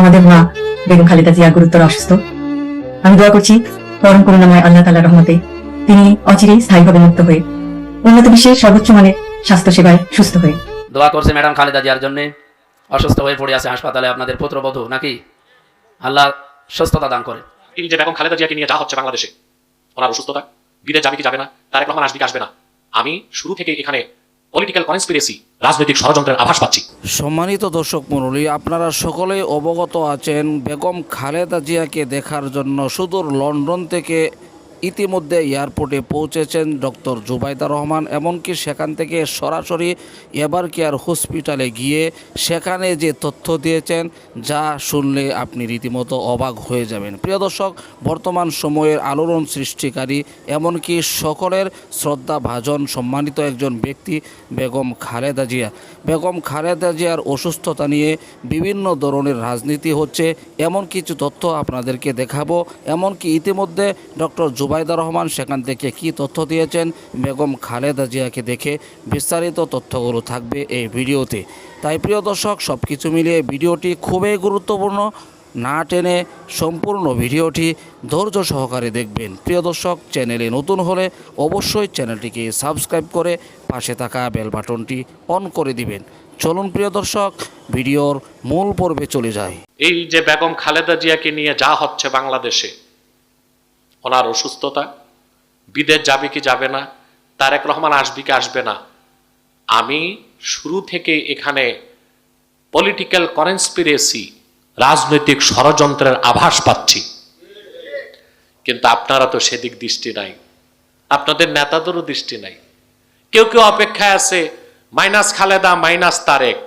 আমাদের মা বেগম খালেদা জিয়া গুরুতর অসুস্থ। আমি দোয়া করছি পরম করুণাময় আল্লাহ তালার রহমতে তিনি অচিরেই স্থায়ীভাবে মুক্ত হয়ে উন্নত বিশ্বের সর্বোচ্চ মানের স্বাস্থ্য সেবায় সুস্থ হয়ে। দোয়া করছে ম্যাডাম খালেদা জিয়ার জন্য। অসুস্থ হয়ে পড়ে আছে হাসপাতালে আপনাদের পুত্রবধূ নাকি? আল্লাহ সুস্থতা দান করে। এই যে বেগম খালেদা জিয়াকে নিয়ে যা হচ্ছে বাংলাদেশে ওনার অসুস্থতা বিদেশ যাবে কি যাবে না তারেক রহমান আসবে কি আসবে না আমি শুরু থেকে এখানে পলিটিক্যাল কনস্পিরেসি রাজনৈতিক ষড়যন্ত্রের আভাস পাচ্ছি। সম্মানিত দর্শক মণ্ডলী, আপনারা সকলে অবগত আছেন, বেগম খালেদা জিয়াকে দেখার জন্য সুদূর লন্ডন থেকে ইতিমধ্যে এয়ারপোর্টে পৌঁছেছেন ডক্টর জুবাইদা রহমান। এমনকি সেখান থেকে সরাসরি এবার কেয়ার হসপিটালে গিয়ে সেখানে যে তথ্য দিয়েছেন, যা শুনলে আপনি রীতিমতো অবাক হয়ে যাবেন। প্রিয় দর্শক, বর্তমান সময়ের আলোড়ন সৃষ্টিকারী, এমনকি সকলের শ্রদ্ধা ভাজন সম্মানিত একজন ব্যক্তি বেগম খালেদা জিয়া। বেগম খালেদা জিয়ার অসুস্থতা নিয়ে বিভিন্ন ধরনের রাজনীতি হচ্ছে, এমন কিছু তথ্য আপনাদেরকে দেখাবো। এমনকি ইতিমধ্যে ডক্টর জুবাইদা রহমান সেখান থেকে কি তথ্য দিয়েছেন? বেগম খালেদা জিয়াকে দেখে বিস্তারিত তথ্যগুলো থাকবে এই ভিডিওতে। তাই প্রিয় দর্শক সব কিছু মিলিয়ে ভিডিওটি খুবই গুরুত্বপূর্ণ। না টেনে সম্পূর্ণ ভিডিওটি ধৈর্য সহকারে দেখবেন। প্রিয় দর্শক, চ্যানেলে নতুন হলে অবশ্যই চ্যানেলটিকে সাবস্ক্রাইব করে পাশে থাকা বেল বাটনটি অন করে দিবেন। চলুন প্রিয় দর্শক, ভিডিওর মূল পর্বে চলে যায় এই যে বেগম খালেদা জিয়াকে নিয়ে যা হচ্ছে বাংলাদেশে ওনার অসুস্থতা, বিদেশ যাবে কি যাবে না, তারেক রহমান আসবে কি আসবে না। আমি শুরু থেকে এখানে পলিটিক্যাল কনস্পিরেসি রাজনৈতিক ষড়যন্ত্রের আভাস পাচ্ছি। কিন্তু আপনারা তো সেদিক দৃষ্টি নাই, আপনাদের নেতাদেরও দৃষ্টি নাই। কেউ কেউ অপেক্ষায় আছে, মাইনাস খালেদা, মাইনাস তারেক,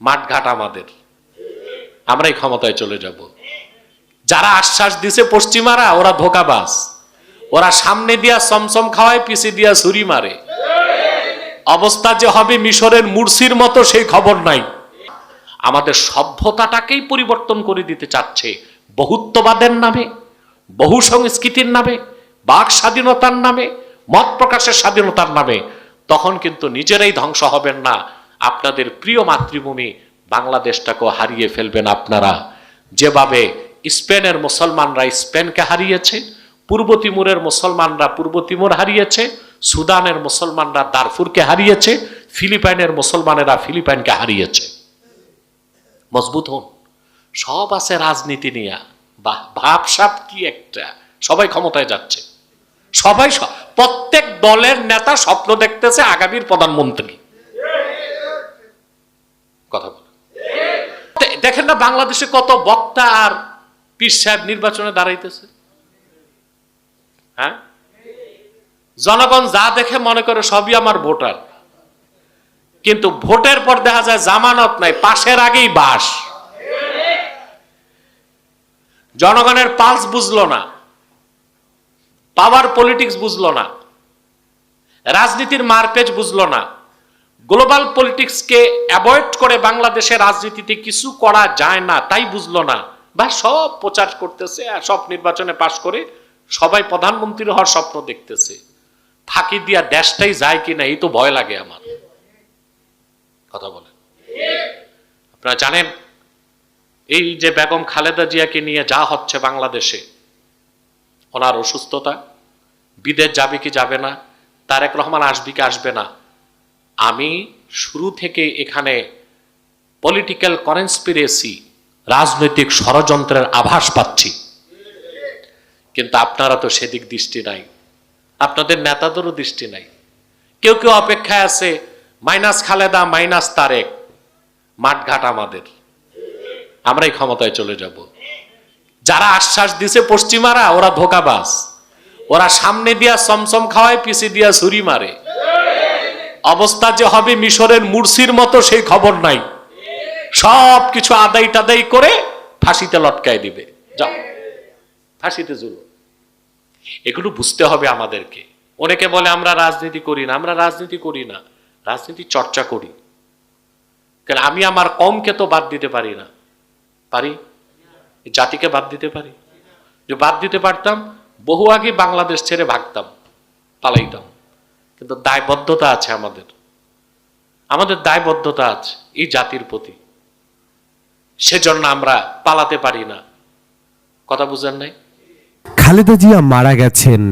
মাঠঘাট আমাদের। আমরাই ক্ষমতায় চলে যাব। যারা আশ্বাস দিছে পশ্চিমারা, ওরা ধোকাবাজ। ওরা সামনে দিয়া সমসম খাওয়ায়, পিছে দিয়া ছুরি মারে। অবস্থা যে হবে মিশরের মুরসির মতো, সেই খবর নাই। আমাদের সভ্যতাটাকেই পরিবর্তন করে দিতে চাচ্ছে বহুত্ববাদের নামে, বহু সংস্কৃতির নামে, বাক স্বাধীনতার নামে, মত প্রকাশের স্বাধীনতার নামে। তখন কিন্তু নিজেরাই ধ্বংস হবেন না। আপনাদের প্রিয় মাতৃভূমি বাংলাদেশটাকেও হারিয়ে ফেলবেন আপনারা। যেভাবে স্পেনের মুসলমানরা স্পেনকে হারিয়েছে, পূর্ব তিমুরের মুসলমানরা পূর্ব তিমুর হারিয়েছে, সুদানের মুসলমানরা দারফুরকে হারিয়েছে, ফিলিপাইনের মুসলমানেরা ফিলিপাইনকে হারিয়েছে। মজবুত হন। সব আছে রাজনীতি নিয়ে। ভাবসাব কি একটা? সবাই ক্ষমতায় যাচ্ছে। সবাই প্রত্যেক দলের নেতা স্বপ্ন দেখতেছে আগামীর প্রধানমন্ত্রী। কথা বলে। দেখেন না বাংলাদেশে কত বক্তা আর পীর সাহেব নির্বাচনে দাঁড়াইতেছে। হ্যাঁ? জনগণ যা দেখে মনে করে সবই আমার ভোটার। কিন্তু ভোটের পর দেখা যায় জামানত নাই, পাশের আগেই বাস। জনগণের পালস বুঝলো না, পাওয়ার পলিটিক্স বুঝলো না, রাজনীতির মারপেজ বুঝলো না। গ্লোবাল পলিটিক্সকে অ্যাভয়েড করে বাংলাদেশের রাজনীতিতে কিছু করা যায় না, তাই বুঝলো না। বা সব প্রচার করতেছে আর সব নির্বাচনে পাশ করে সবাই প্রধানমন্ত্রী হওয়ার স্বপ্ন দেখতেছে। ফাঁকি দিয়া দেশটাই যায় কিনা, এই তো ভয় লাগে আমার। কথা বলেন। আপনারা জানেন, এই যে বেগম খালেদা জিয়াকে নিয়ে যা হচ্ছে বাংলাদেশে, ওনার অসুস্থতা, বিদেশ যাবে কি যাবে না, তারেক রহমান আসবে কি আসবে না, আমি শুরু থেকে এখানে পলিটিক্যাল কনস্পিরেসি রাজনৈতিক ষড়যন্ত্রের আভাস পাচ্ছি। কিন্তু আপনারা তো সেদিক দৃষ্টি নাই। আপনাদের নেতাদেরও দৃষ্টি নাই। কেউ কেউ অপেক্ষায় আছে, মাইনাস খালেদা, মাইনাস তারেক। মাঠঘাট আমাদের। আমরাই ক্ষমতায় চলে যাব। যারা আশ্বাস দিছে পশ্চিমারা, ওরা ধোকাবাজ। ওরা সামনে দিয়া সমসম খাওয়ায়, পিছে দিয়া ছুরি মারে। অবস্থা যে হবে মিশরের মুরসির মতো, সেই খবর নাই। সব কিছু আদায় টাদাই করে ফাঁসিতে লটকায় দিবে। যাও। ফাঁসিতে জুলো এগুলো বুঝতে হবে আমাদেরকে। অনেকে বলে, আমরা রাজনীতি করি না। আমরা রাজনীতি করি না। রাজনীতি চর্চা করি। কেন, আমি আমার কমকে তো বাদ দিতে পারি না। পারি? জাতিকে বাদ দিতে পারি? যে বাদ দিতে পারতাম, বহু আগে বাংলাদেশ ছেড়ে ভাগতাম, পালাইতাম। কিন্তু দায়বদ্ধতা আছে আমাদের। আমাদের দায়বদ্ধতা আছে এই জাতির প্রতি। সেজন্য আমরা পালাতে পারি না। কথা বুঝেন নাই? খালেদা জিয়া মারা গেছেন।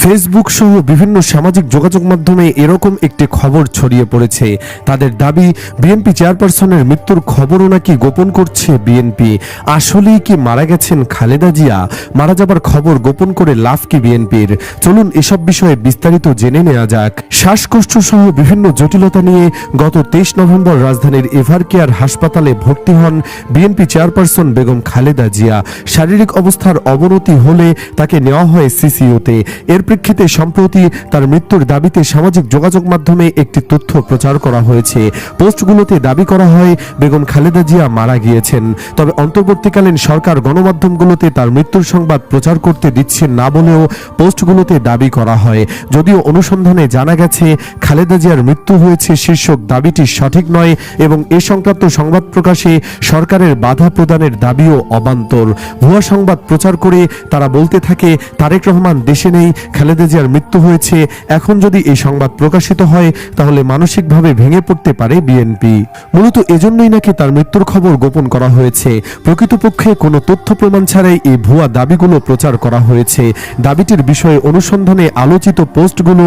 ফেসবুক সহ বিভিন্ন সামাজিক যোগাযোগ মাধ্যমে এরকম একটি খবর ছড়িয়ে পড়েছে। তাদের দাবি, বিএনপি চেয়ারপারসনের মৃত্যুর খবরও নাকি গোপন করছে বিএনপি। আসলেই কি মারা গেছেন খালেদা জিয়া? মারা যাবার খবর গোপন করে লাভ কি বিএনপির? চলুন এসব বিষয়ে বিস্তারিত জেনে নেওয়া যাক। শ্বাসকষ্ট সহ বিভিন্ন জটিলতা নিয়ে গত তেইশ নভেম্বর রাজধানীর এভার কেয়ার হাসপাতালে ভর্তি হন বিএনপি চেয়ারপারসন বেগম খালেদা জিয়া। শারীরিক অবস্থার অবনতি হলে তাকে নেওয়া হয় সিসিইউতে এর প্রেক্ষিতে সম্প্রতি তার মৃত্যুর দাবিতে সামাজিক যোগাযোগ মাধ্যমে একটি তথ্য প্রচার করা হয়েছে। পোস্টগুলোতে দাবি করা হয়, বেগম খালেদা জিয়া মারা গিয়েছেন। তবে অন্তর্বর্তীকালীন সরকার গণমাধ্যমগুলোতে তার মৃত্যুর সংবাদ প্রচার করতে দিচ্ছে না বলেও পোস্টগুলোতে দাবি করা হয়। যদিও অনুসন্ধানে জানা গেছে, খালেদা জিয়ার মৃত্যু হয়েছে শীর্ষক দাবিটি সঠিক নয় এবং এ সংক্রান্ত সংবাদ প্রকাশে সরকারের বাধা প্রদানের দাবিও অবান্তর। ভুয়া সংবাদ প্রচার করে তারা বলতে থাকে, তারেক রহমান দেশে নেই, খালেদা জিয়ার মৃত্যু হয়েছে। এখন যদি এই সংবাদ প্রকাশিত হয়, তাহলে মানসিকভাবে ভেঙে পড়তে পারে বিএনপি। মূলত এজন্যই নাকি তার মৃত্যুর খবর গোপন করা হয়েছে। প্রকৃতপক্ষে কোনো তথ্য প্রমাণ ছাড়াই এই ভুয়া দাবিগুলো প্রচার করা হয়েছে। দাবিটির বিষয়ে অনুসন্ধানে আলোচিত পোস্টগুলো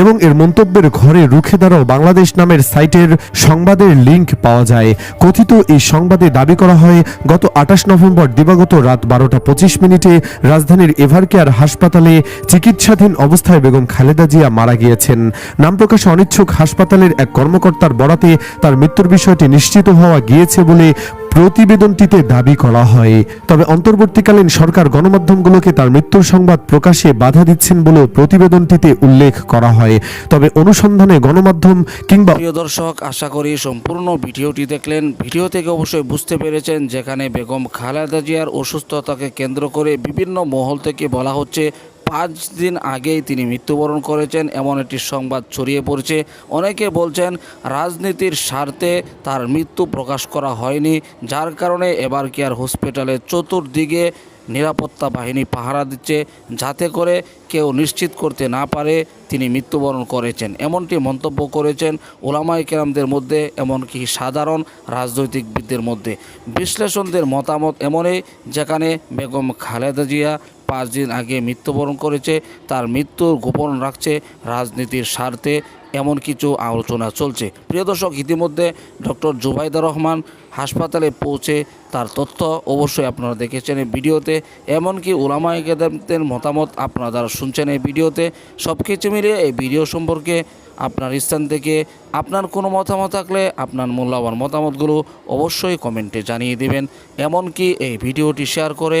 এবং এর মন্তব্যের ঘরে রুখে দাঁড়াও বাংলাদেশ নামের সাইটের সংবাদের লিংক পাওয়া যায়। কথিত এই সংবাদে দাবি করা হয়, গত আঠাশ নভেম্বর দিবাগত রাত বারোটা পঁচিশ মিনিটে রাজধানীর এভারকেয়ার হাসপাতালে চিকিৎসাধীন অবস্থায় বেগম খালেদা জিয়া মারা গিয়েছেন। নাম প্রকাশে অনিচ্ছুক হাসপাতালের এক কর্মকর্তার বরাতে তার মৃত্যুর বিষয়টি নিশ্চিত হওয়া গিয়েছে বলে প্রতিবেদনটিতে দাবি করা হয়, তবে অন্তর্বর্তীকালীন সরকার গণমাধ্যমগুলোকে তার মৃত্যুর সংবাদ প্রকাশে বাধা দিচ্ছেন বলেও প্রতিবেদনটিতে উল্লেখ করা হয়। তবে অনুসন্ধানে গণমাধ্যম কিংবা প্রিয় দর্শক, আশা করি সম্পূর্ণ ভিডিওটি দেখলেন। ভিডিও থেকে অবশ্যই বুঝতে পেরেছেন যেখানে বেগম খালেদা জিয়ার অসুস্থতাকে কেন্দ্র করে বিভিন্ন মহল থেকে বলা হচ্ছে পাঁচ দিন আগেই তিনি মৃত্যুবরণ করেছেন, এমন একটি সংবাদ ছড়িয়ে পড়ছে। অনেকে বলছেন, রাজনীতির স্বার্থে তার মৃত্যু প্রকাশ করা হয়নি, যার কারণে এবার কেয়ার হসপিটালের চতুর্দিকে নিরাপত্তা বাহিনী পাহারা দিচ্ছে, যাতে করে কেউ নিশ্চিত করতে না পারে তিনি মৃত্যুবরণ করেছেন। এমনটি মন্তব্য করেছেন ওলামাই কেরামদের মধ্যে, এমনকি সাধারণ রাজনৈতিকবিদদের মধ্যে। বিশ্লেষণদের মতামত এমনই, যেখানে বেগম খালেদা জিয়া পাঁচ দিন আগে মৃত্যুবরণ করেছে, তার মৃত্যুর গোপন রাখছে রাজনীতির স্বার্থে, এমন কিছু আলোচনা চলছে। প্রিয় দর্শক, ইতিমধ্যে ডক্টর জুবাইদা রহমান হাসপাতালে পৌঁছে তার তথ্য অবশ্যই আপনারা দেখেছেন এই ভিডিওতে। এমনকি ওলামা একাদের মতামত আপনারা শুনছেন এই ভিডিওতে সব কিছু মিলিয়ে এই ভিডিও সম্পর্কে আপনার স্থান থেকে আপনার কোনো মতামত থাকলে আপনার মূল্যবান মতামতগুলো অবশ্যই কমেন্টে জানিয়ে দেবেন। এমনকি এই ভিডিওটি শেয়ার করে